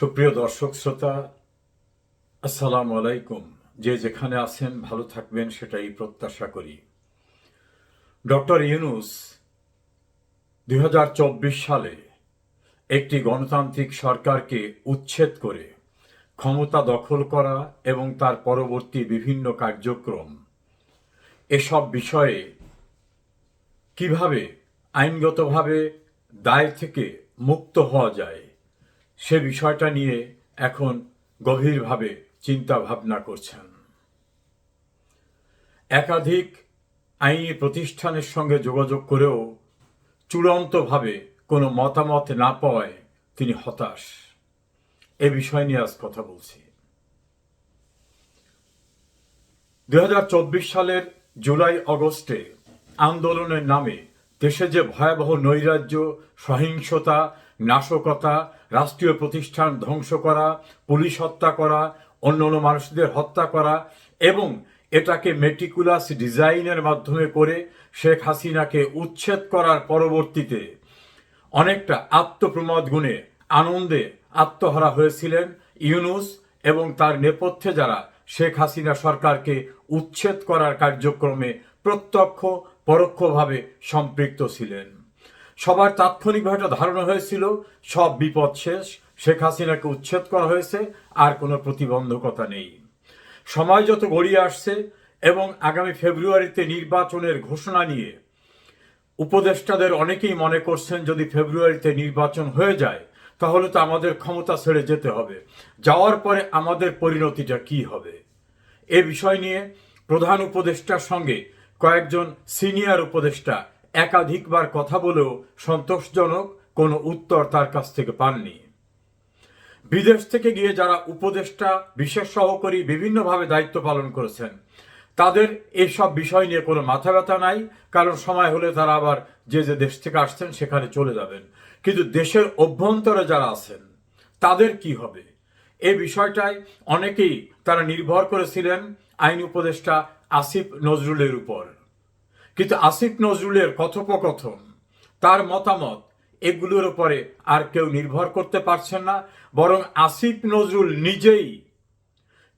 সুপ্রিয় দর্শক, শ্রোতা, আসসালামু আলাইকুম। যে যেখানে আছেন, ভালো থাকবেন, সেটাই প্রত্যাশা করি। ডক্টর ইউনুস দু হাজার চব্বিশ সালে একটি গণতান্ত্রিক সরকারকে উচ্ছেদ করে ক্ষমতা দখল করা এবং তার পরবর্তী বিভিন্ন কার্যক্রম, এসব বিষয়ে কীভাবে আইনগতভাবে দায় থেকে মুক্ত হওয়া যায় সে বিষয়টা নিয়ে এখন গভীরভাবে চিন্তা ভাবনা করছেন। একাধিক আইনি প্রতিষ্ঠানের সঙ্গে যোগাযোগ করেও চূড়ান্তভাবে কোনো মতামত না পাওয়ায় তিনি হতাশ। এ বিষয় নিয়ে আজ কথা বলছি। দুই সালের জুলাই অগস্টে আন্দোলনের নামে দেশে যে ভয়াবহ নৈরাজ্য, সহিংসতা, নাশকতা রাষ্ট্রীয় প্রতিষ্ঠান ধ্বংস করা, পুলিশ হত্যা করা অন্যান্য মানুষদের হত্যা করা এবং এটাকে মেটিকুলাস ডিজাইনের মাধ্যমে করে শেখ হাসিনাকে উচ্ছেদ করার পরবর্তীতে অনেকটা আত্মপ্রমাদ গুণে আনন্দে আত্মহারা হয়েছিলেন ইউনুস এবং তার নেপথ্যে যারা শেখ হাসিনা সরকারকে উচ্ছেদ করার কার্যক্রমে প্রত্যক্ষ, পরোক্ষভাবে সম্পৃক্ত ছিলেন। সবার তাৎক্ষণিকভাবে ধারণা হয়েছিল, সব বিপদ শেষ, শেখ হাসিনাকে উচ্ছেদ করা হয়েছে, আর কোনো প্রতিবন্ধকতা নেই। সময় যত গড়িয়ে আসছে এবং আগামী ফেব্রুয়ারিতে নির্বাচনের ঘোষণা নিয়ে উপদেষ্টাদের অনেকেই মনে করছেন, যদি ফেব্রুয়ারিতে নির্বাচন হয়ে যায়, তাহলে তো আমাদের ক্ষমতা ছেড়ে যেতে হবে। যাওয়ার পরে আমাদের পরিণতিটা কি হবে? এ বিষয় নিয়ে প্রধান উপদেষ্টার সঙ্গে কয়েকজন সিনিয়র উপদেষ্টা একাধিকবার কথা বলেও সন্তোষজনক কোনো উত্তর তার কাছ থেকে পাননি। বিদেশ থেকে গিয়ে যারা উপদেষ্টা, বিশেষ সহকারী বিভিন্নভাবে দায়িত্ব পালন করেছেন, তাদের এসব বিষয় নিয়ে কোনো মাথা ব্যথা নাই, কারণ সময় হলে তারা আবার যে যে দেশ থেকে আসছেন সেখানে চলে যাবেন। কিন্তু দেশের অভ্যন্তরে যারা আছেন, তাদের কি হবে? এই বিষয়টায় অনেকেই তারা নির্ভর করেছিলেন আইন উপদেষ্টা আসিফ নজরুলের উপর। কিন্তু আসিফ নজরুলের কথোপকথন, তার মতামত, এগুলোর উপরে আর কেউ নির্ভর করতে পারছেন না, বরং আসিফ নজরুল নিজেই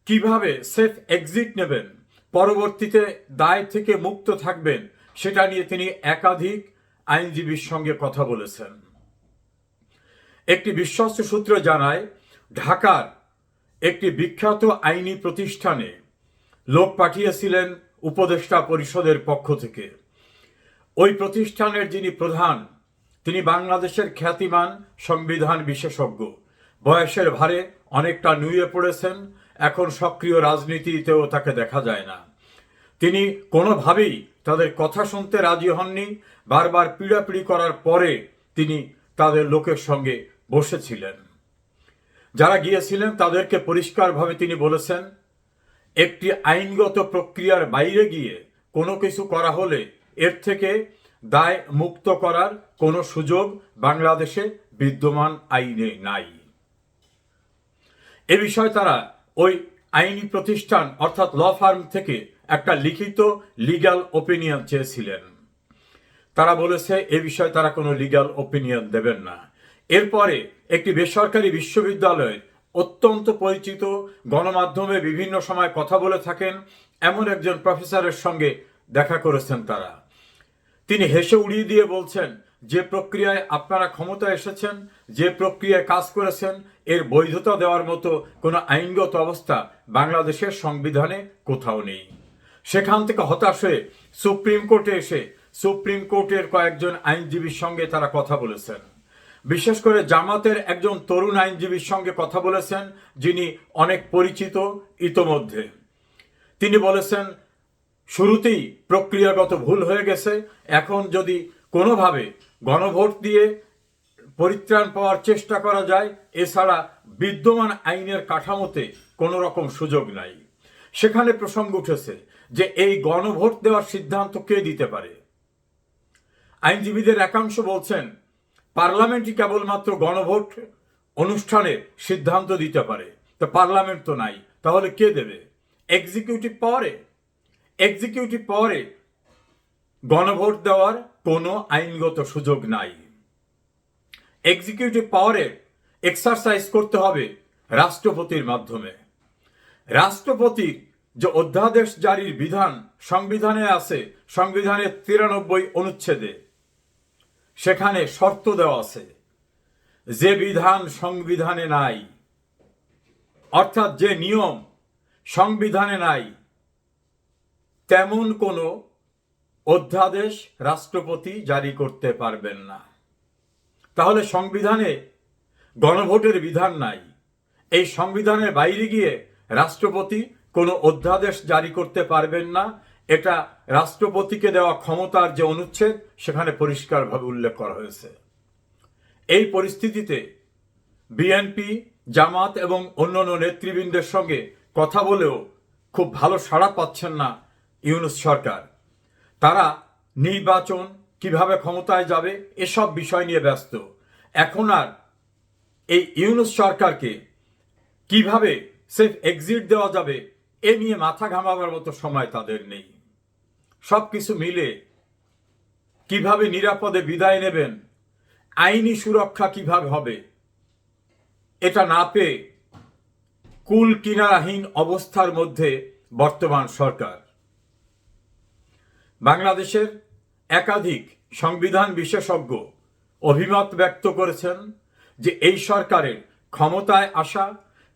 কীভাবে সেফ এক্সিট নেবেন, পরবর্তীতে দায় থেকে মুক্ত থাকবেন, সেটা নিয়ে তিনি একাধিক আইনজীবীর সঙ্গে কথা বলেছেন। একটি বিশ্বস্ত সূত্র জানায়, ঢাকার একটি বিখ্যাত আইনি প্রতিষ্ঠানে লোক পাঠিয়েছিলেন উপদেষ্টা পরিষদের পক্ষ থেকে। ওই প্রতিষ্ঠানের যিনি প্রধান, তিনি বাংলাদেশের খ্যাতিমান সংবিধান বিশেষজ্ঞ। বয়সের ভারে অনেকটা নুয়ে পড়েছেন, এখন সক্রিয় রাজনীতিতেও তাকে দেখা যায় না। তিনি কোনোভাবেই তাদের কথা শুনতে রাজি হননি, বারবার পিড়াপিড়ি করার পরে তিনি তাদের লোকের সঙ্গে বসেছিলেন। যারা গিয়েছিলেন তাদেরকে পরিষ্কারভাবে তিনি বলেছেন একটি আইনগত প্রক্রিয়ার বাইরে গিয়ে কোনো কিছু করা হলে এর থেকে দায় মুক্ত করার কোনো সুযোগ বাংলাদেশে বিদ্যমান আইনে নাই। এ বিষয়ে তারা ওই আইনি প্রতিষ্ঠান অর্থাৎ ল ফার্ম থেকে একটা লিখিত লিগ্যাল ওপিনিয়ন চেয়েছিলেন। তারা বলেছে, এ বিষয়ে তারা কোনো লিগ্যাল ওপিনিয়ন দেবেন না। এরপরে একটি বেসরকারি বিশ্ববিদ্যালয়ে অত্যন্ত পরিচিত, গণমাধ্যমে বিভিন্ন সময় কথা বলে থাকেন, এমন একজন প্রফেসরের সঙ্গে দেখা করেছেন তারা। তিনি হেসে উড়িয়ে দিয়ে বলছেন, যে প্রক্রিয়ায় আপনারা ক্ষমতা এসেছেন, যে প্রক্রিয়ায় কাজ করেছেন, এর বৈধতা দেওয়ার মতো কোনো আইনগত অবস্থা বাংলাদেশের সংবিধানে কোথাও নেই। সেখান থেকে হতাশ হয়ে সুপ্রিম কোর্টে এসে সুপ্রিম কোর্টের কয়েকজন আইনজীবীর সঙ্গে তারা কথা বলেছেন। বিশেষ করে জামাতের একজন তরুণ আইনজীবীর সঙ্গে কথা বলেছেন, যিনি অনেক পরিচিত ইতোমধ্যে। তিনি বলেছেন, শুরুতেই প্রক্রিয়াগত ভুল হয়ে গেছে। এখন যদি কোনোভাবে গণভোট দিয়ে পরিত্রাণ পাওয়ার চেষ্টা করা যায়, এছাড়া বিদ্যমান আইনের কাঠামোতে কোনো রকম সুযোগ নাই। সেখানে প্রসঙ্গ উঠেছে যে, এই গণভোট দেওয়ার সিদ্ধান্ত কে দিতে পারে? আইনজীবীদের একাংশ বলছেন পার্লামেন্টই কেবলমাত্র গণভোট অনুষ্ঠানের সিদ্ধান্ত দিতে পারে। তো পার্লামেন্ট তো নাই, তাহলে কে দেবে? এক্সিকিউটিভ পাওয়ারে এক্সিকিউটিভ পাওয়ারে গণভোট দেওয়ার কোনো আইনগত সুযোগ নাই। এক্সিকিউটিভ পাওয়ারে এক্সারসাইজ করতে হবে রাষ্ট্রপতির মাধ্যমে। রাষ্ট্রপতির যে অধ্যাদেশ জারির বিধান সংবিধানে আছে, সংবিধানের তিরানব্বই অনুচ্ছেদে। সেখানে শর্ত দেওয়া আছে যে বিধান সংবিধানে নাই। অর্থাৎ যে নিয়ম সংবিধানে নাই, তেমন কোনো অধ্যাদেশ রাষ্ট্রপতি জারি করতে পারবেন না। তাহলে সংবিধানে গণভোটের বিধান নাই। এই সংবিধানের বাইরে গিয়ে রাষ্ট্রপতি কোনো অধ্যাদেশ জারি করতে পারবেন না এটা রাষ্ট্রপতিকে দেওয়া ক্ষমতার যে অনুচ্ছেদ, সেখানে পরিষ্কারভাবে উল্লেখ করা হয়েছে। এই পরিস্থিতিতে বিএনপি, জামাত এবং অন্যান্য নেতৃবৃন্দের সঙ্গে কথা বলেও খুব ভালো সাড়া পাচ্ছেন না ইউনুস সরকার। তারা নির্বাচন কীভাবে ক্ষমতায় যাবে, এসব বিষয় নিয়ে ব্যস্ত। এখন আর এই ইউনুস সরকারকে কীভাবে সেফ এক্সিট দেওয়া যাবে, এ নিয়ে মাথা ঘামাবার মতো সময় তাদের নেই। সব কিছু মিলে কীভাবে নিরাপদে বিদায় নেবেন, আইনি সুরক্ষা কীভাবে হবে, এটা না পেয়ে কুল কিনারাহীন অবস্থার মধ্যে বর্তমান সরকার। বাংলাদেশের একাধিক সংবিধান বিশেষজ্ঞ অভিমত ব্যক্ত করেছেন যে এই সরকারের ক্ষমতায় আসা,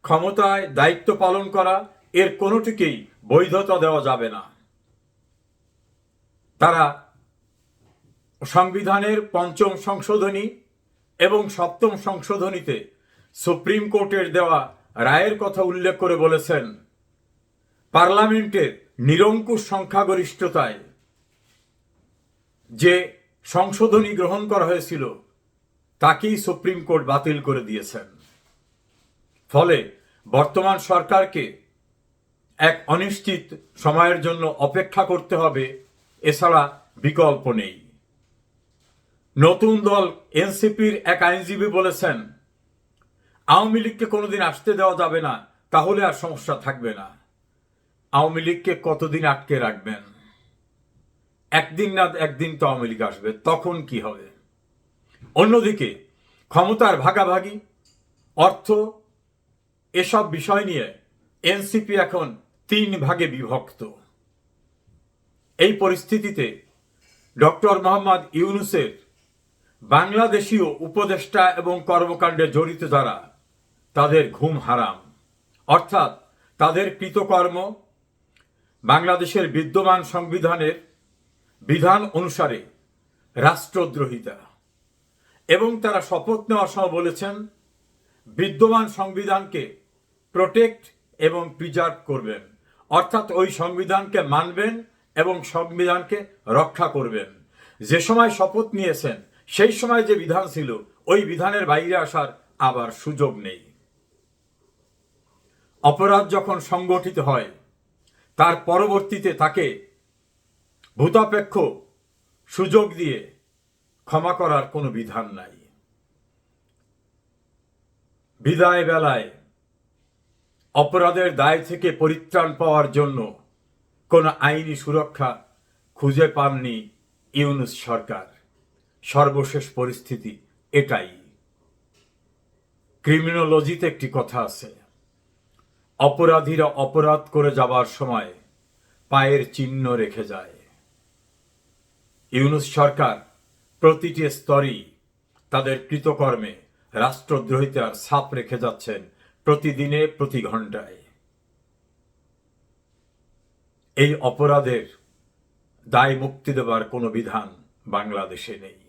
ক্ষমতায় দায়িত্ব পালন করা, এর কোনোটিকেই বৈধতা দেওয়া যাবে না। তারা সংবিধানের পঞ্চম সংশোধনী এবং সপ্তম সংশোধনীতে সুপ্রিম কোর্টের দেওয়া রায়ের কথা উল্লেখ করে বলেছেন, পার্লামেন্টের নিরঙ্কুশ সংখ্যাগরিষ্ঠতায় যে সংশোধনী গ্রহণ করা হয়েছিল, তাকেই সুপ্রিম কোর্ট বাতিল করে দিয়েছেন। ফলে বর্তমান সরকারকে এক অনিশ্চিত সময়ের জন্য অপেক্ষা করতে হবে এছাড়া বিকল্প নেই। নতুন দল এনসিপির এক আইনজীবী বলেছেন, আওয়ামী লীগকে কোনোদিন আসতে দেওয়া যাবে না, তাহলে আর সমস্যা থাকবে না। আওয়ামী লীগকে কতদিন আটকে রাখবেন? একদিন না একদিন তো আওয়ামী লীগ আসবে, তখন কি হবে? অন্যদিকে, ক্ষমতার ভাগাভাগি, অর্থ, এসব বিষয় নিয়ে এনসিপি এখন তিন ভাগে বিভক্ত। এই পরিস্থিতিতে ডক্টর মোহাম্মদ ইউনুসের বাংলাদেশীয় উপদেষ্টা এবং কর্মকাণ্ডে জড়িত যারা, তাদের ঘুম হারাম। অর্থাৎ তাদের কৃতকর্ম বাংলাদেশের বিদ্যমান সংবিধানের বিধান অনুসারে রাষ্ট্রদ্রোহিতা। এবং তারা শপথ নেওয়ার সময় বলেছেন, বিদ্যমান সংবিধানকে প্রোটেক্ট এবং প্রিজার্ভ করবেন। অর্থাৎ ওই সংবিধানকে মানবেন এবং সংবিধানকে রক্ষা করবেন। যে সময় শপথ নিয়েছেন, সেই সময় যে বিধান ছিল, ওই বিধানের বাইরে আসার আবার সুযোগ নেই। অপরাধ যখন সংগঠিত হয়, তার পরবর্তীতে তাকে ভূতাপেক্ষ সুযোগ দিয়ে ক্ষমা করার কোনো বিধান নাই। বিদায় বেলায় অপরাধের দায় থেকে পরিত্রাণ পাওয়ার জন্য কোনো আইনি সুরক্ষা খুঁজে পাননি ইউনুস সরকার। সর্বশেষ পরিস্থিতি এটাই। ক্রিমিনোলজিতে একটি কথা আছে। অপরাধীরা অপরাধ করে যাবার সময় পায়ের চিহ্ন রেখে যায়। ইউনুস সরকার প্রতিটি স্তরেই তাদের কৃতকর্মে রাষ্ট্রদ্রোহিতার ছাপ রেখে যাচ্ছেন প্রতিদিনে, প্রতি ঘন্টায় এই অপরাধের দায় মুক্তি দেবার কোনো বিধান বাংলাদেশে নেই।